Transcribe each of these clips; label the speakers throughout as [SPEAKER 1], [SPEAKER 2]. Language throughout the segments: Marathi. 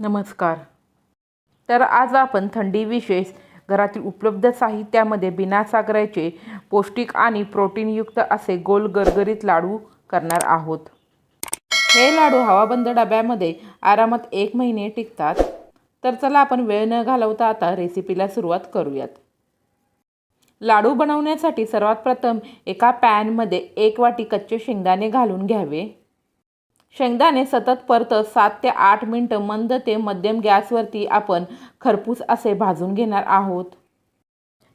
[SPEAKER 1] नमस्कार. तर आज आपण थंडी विशेष घरातील उपलब्ध साहित्यामध्ये बिना सागराचे पौष्टिक आणि प्रोटीनयुक्त असे गोल गरगरीत लाडू करणार आहोत. हे लाडू हवाबंद डब्यामध्ये आरामात एक महिने टिकतात. तर चला आपण वेळ न घालवता आता रेसिपीला सुरुवात करूयात. लाडू बनवण्यासाठी सर्वात प्रथम एका पॅनमध्ये एक वाटी कच्चे शेंगदाणे घालून घ्यावे. शेंगदाणे सतत परतत सात ते आठ मिनटं मंद ते मध्यम गॅसवरती आपण खरपूस असे भाजून घेणार आहोत.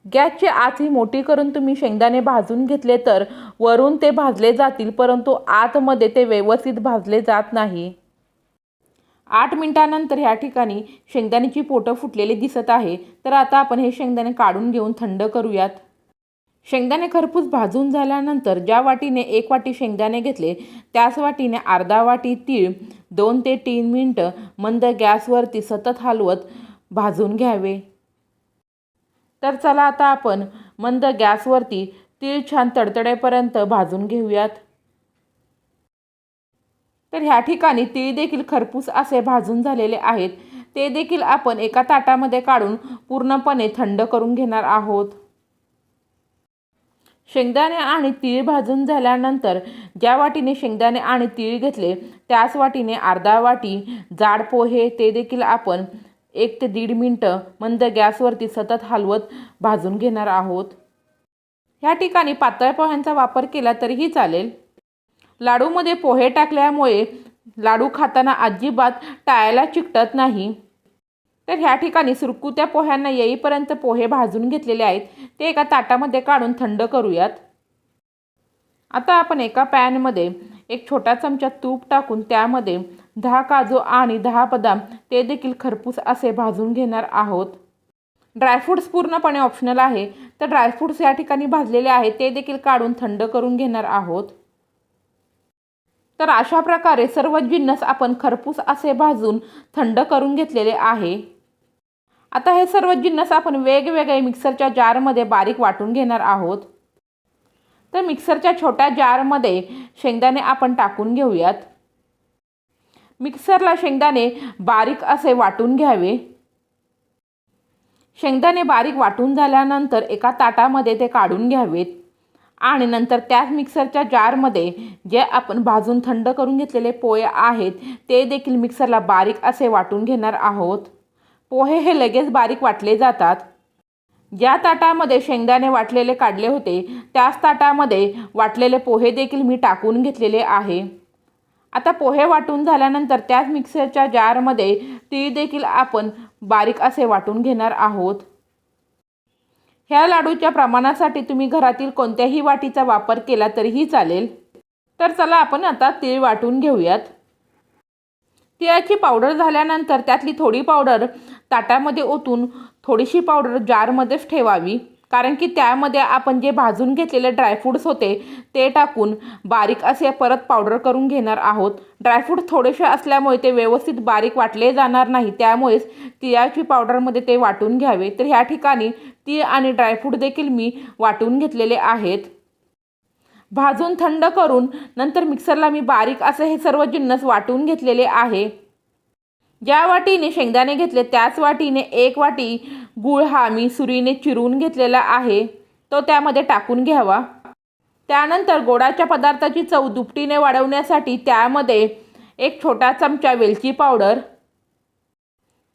[SPEAKER 1] गॅसची आचही मोठी करून तुम्ही शेंगदाणे भाजून घेतले तर वरून ते भाजले जातील परंतु आतमध्ये ते व्यवस्थित भाजले जात नाही. आठ मिनिटानंतर ह्या ठिकाणी शेंगदाण्याची पोटं फुटलेली दिसत आहे. तर आता आपण हे शेंगदाणे काढून घेऊन थंड करूयात. शेंगदाणे खरपूस भाजून झाल्यानंतर ज्या वाटीने एक वाटी शेंगदाणे घेतले त्याच वाटीने अर्धा वाटी तीळ दोन ते तीन मिनटं मंद गॅसवरती सतत हलवत भाजून घ्यावे. तर चला आता आपण मंद गॅसवरती तीळ छान तडतडेपर्यंत भाजून घेऊयात. तर ह्या ठिकाणी तीळ देखील खरपूस असे भाजून झालेले आहेत. ते देखील आपण एका ताटामध्ये काढून पूर्णपणे थंड करून घेणार आहोत. शेंगदाणे आणि तीळ भाजून झाल्यानंतर ज्या वाटीने शेंगदाणे आणि तीळ घेतले त्याच वाटीने अर्धा वाटी जाड पोहे ते देखील आपण एक ते दीड मिनटं मंद गॅसवरती सतत हलवत भाजून घेणार आहोत. ह्या ठिकाणी पातळ पोह्यांचा वापर केला तरीही चालेल. लाडूमध्ये पोहे टाकल्यामुळे लाडू खाताना अजिबात टाळायला चिकटत नाही. तर ह्या ठिकाणी सुरकुत्या पोह्यांना येईपर्यंत पोहे भाजून घेतलेले आहेत. ते एका ताटामध्ये काढून थंड करूयात. आता आपण एका पॅनमध्ये एक छोटा चमचा तूप टाकून त्यामध्ये दहा काजू आणि दहा बदाम ते देखील खरपूस असे भाजून घेणार आहोत. ड्रायफ्रूट्स पूर्णपणे ऑप्शनल आहे. तर ड्रायफ्रूट्स या ठिकाणी भाजलेले आहेत ते देखील काढून थंड करून घेणार आहोत. तर अशा प्रकारे सर्व जिन्नस आपण खरपूस असे भाजून थंड करून घेतलेले आहे. आता हे सर्व जिन्नस आपण वेगवेगळे मिक्सरच्या जारमध्ये बारीक वाटून घेणार आहोत. तर मिक्सरच्या छोट्या जारमध्ये शेंगदाणे आपण टाकून घेऊयात. मिक्सरला शेंगदाणे बारीक असे वाटून घ्यावे. शेंगदाणे बारीक वाटून झाल्यानंतर एका ताटामध्ये ते काढून घ्यावेत. आणि नंतर त्याच मिक्सरच्या जारमध्ये जे आपण भाजून थंड करून घेतलेले पोहे आहेत ते देखील मिक्सरला बारीक असे वाटून घेणार आहोत. पोहे हे लगेच बारीक वाटले जातात. ज्या ताटामध्ये शेंगदाणे वाटलेले काढले होते त्याच ताटामध्ये वाटलेले पोहे देखील मी टाकून घेतलेले आहे. आता पोहे वाटून झाल्यानंतर त्याच मिक्सरच्या जारमध्ये ती देखील आपण बारीक असे वाटून घेणार आहोत. ह्या लाडूच्या प्रमाणासाठी तुम्ही घरातील कोणत्याही वाटीचा वापर केला तरीही चालेल. तर चला आपण आता तीळ वाटून घेऊयात. तिळाची पावडर झाल्यानंतर त्यातली थोडी पावडर ताटामध्ये ओतून थोडीशी पावडर जारमध्येच ठेवावी. कारण की त्यामध्ये आपण जे भाजून घेतलेले ड्रायफ्रूट्स होते ते टाकून बारीक असे परत पावडर करून घेणार आहोत. ड्रायफ्रूट थोडेसे असल्यामुळे ते व्यवस्थित बारीक वाटले जाणार नाही. त्यामुळेच तिळाची पावडरमध्ये ते वाटून घ्यावे. तर ह्या ठिकाणी तीळ आणि ड्रायफ्रूट देखील मी वाटून घेतलेले आहेत. भाजून थंड करून नंतर मिक्सरला मी बारीक असं हे सर्व जिन्नस वाटून घेतलेले आहे. ज्या वाटीने शेंगदाणे घेतले त्याच वाटीने एक वाटी गूळ हा मी सुरीने चिरून घेतलेला आहे. तो त्यामध्ये टाकून घ्यावा. त्यानंतर गोडाच्या पदार्थाची चव दुपटीने वाढवण्यासाठी त्यामध्ये एक छोटा चमचा वेलची पावडर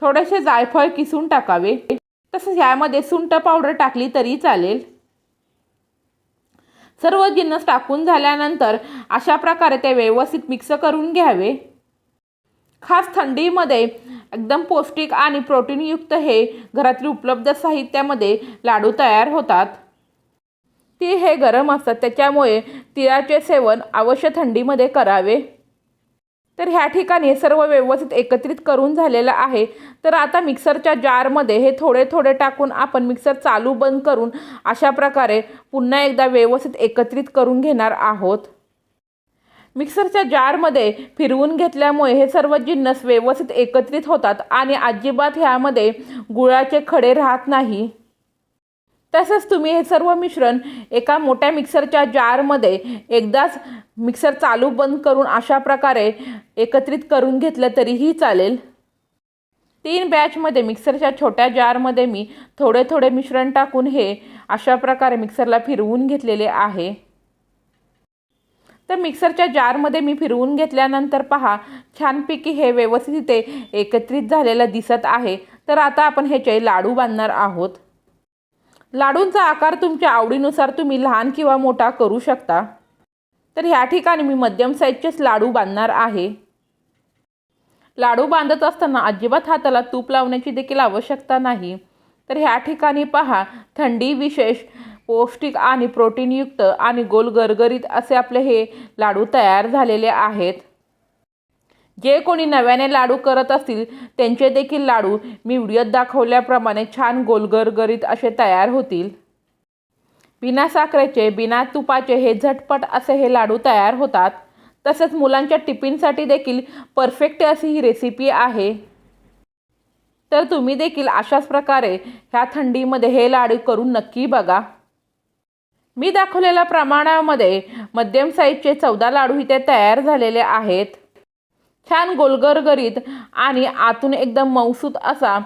[SPEAKER 1] थोडेसे जायफळ किसून टाकावे. तसंच ह्यामध्ये सुंठ पावडर टाकली तरी चालेल. सर्व जिन्नस टाकून झाल्यानंतर अशा प्रकारे ते व्यवस्थित मिक्स करून घ्यावे. खास थंडीमध्ये एकदम पौष्टिक आणि प्रोटीनयुक्त हे घरातील उपलब्ध साहित्यामध्ये लाडू तयार होतात. ती हे गरम असतात त्याच्यामुळे तिळाचे सेवन अवश्य थंडीमध्ये करावे. तर ह्या ठिकाणी सर्व व्यवस्थित एकत्रित करून झालेलं आहे. तर आता मिक्सरच्या जारमध्ये हे थोडे थोडे टाकून आपण मिक्सर चालू बंद करून अशा प्रकारे पुन्हा एकदा व्यवस्थित एकत्रित करून घेणार आहोत. मिक्सरच्या जारमध्ये फिरवून घेतल्यामुळे हे सर्व जिन्नस व्यवस्थित एकत्रित होतात आणि अजिबात ह्यामध्ये गुळाचे खडे राहत नाही. तसंच तुम्ही हे सर्व मिश्रण एका मोठ्या मिक्सरच्या जारमध्ये एकदाच मिक्सर चालू बंद करून अशा प्रकारे एकत्रित करून घेतलं तरीही चालेल. तीन बॅचमध्ये मिक्सरच्या छोट्या जारमध्ये मी थोडे थोडे मिश्रण टाकून हे अशा प्रकारे मिक्सरला फिरवून घेतलेले आहे. तर मिक्सरच्या जारमध्ये मी फिरवून घेतल्यानंतर पहा छानपैकी हे व्यवस्थित इथे एकत्रित झालेलं दिसत आहे. तर आता आपण ह्याचे लाडू बांधणार आहोत. लाडूंचा आकार तुमच्या आवडीनुसार तुम्ही लहान किंवा मोठा करू शकता. तर ह्या ठिकाणी मी मध्यम साईजचेच लाडू बांधणार आहे. लाडू बांधत असताना अजिबात हाताला तूप लावण्याची देखील आवश्यकता नाही. तर ह्या ठिकाणी पहा थंडी विशेष पौष्टिक आणि प्रोटीनयुक्त आणि गोल गरगरीत असे आपले हे लाडू तयार झालेले आहेत. जे कोणी नव्याने लाडू करत असतील त्यांचे देखील लाडू मी व्हिडिओत दाखवल्याप्रमाणे छान गोलगरगरीत असे तयार होतील. बिना साखरेचे बिना तुपाचे हे झटपट असे हे लाडू तयार होतात. तसेच मुलांच्या टिफिनसाठी देखील परफेक्ट अशी ही रेसिपी आहे. तर तुम्ही देखील अशाच प्रकारे ह्या थंडीमध्ये हे लाडू करून नक्की बघा. मी दाखवलेल्या प्रमाणामध्ये मध्यम साईजचे चौदा लाडू इथे तयार झालेले आहेत. छान गोलगरगरीत आणि आतून एकदम मौसूद असा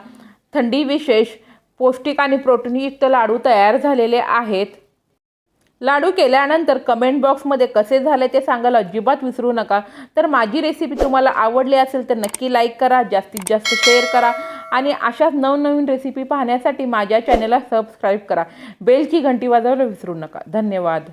[SPEAKER 1] थंडी विशेष पौष्टिक आणि प्रोटीनयुक्त लाडू तयार झालेले आहेत. लाडू केल्यानंतर कमेंट बॉक्समध्ये कसे झाले ते सांगायला अजिबात विसरू नका. तर माझी रेसिपी तुम्हाला आवडली असेल तर नक्की लाईक करा जास्तीत जास्त शेअर करा आणि अशाच नवनवीन रेसिपी पाहण्यासाठी माझ्या चॅनलला सबस्क्राईब करा. बेलची घंटी वाजवायला विसरू नका. धन्यवाद.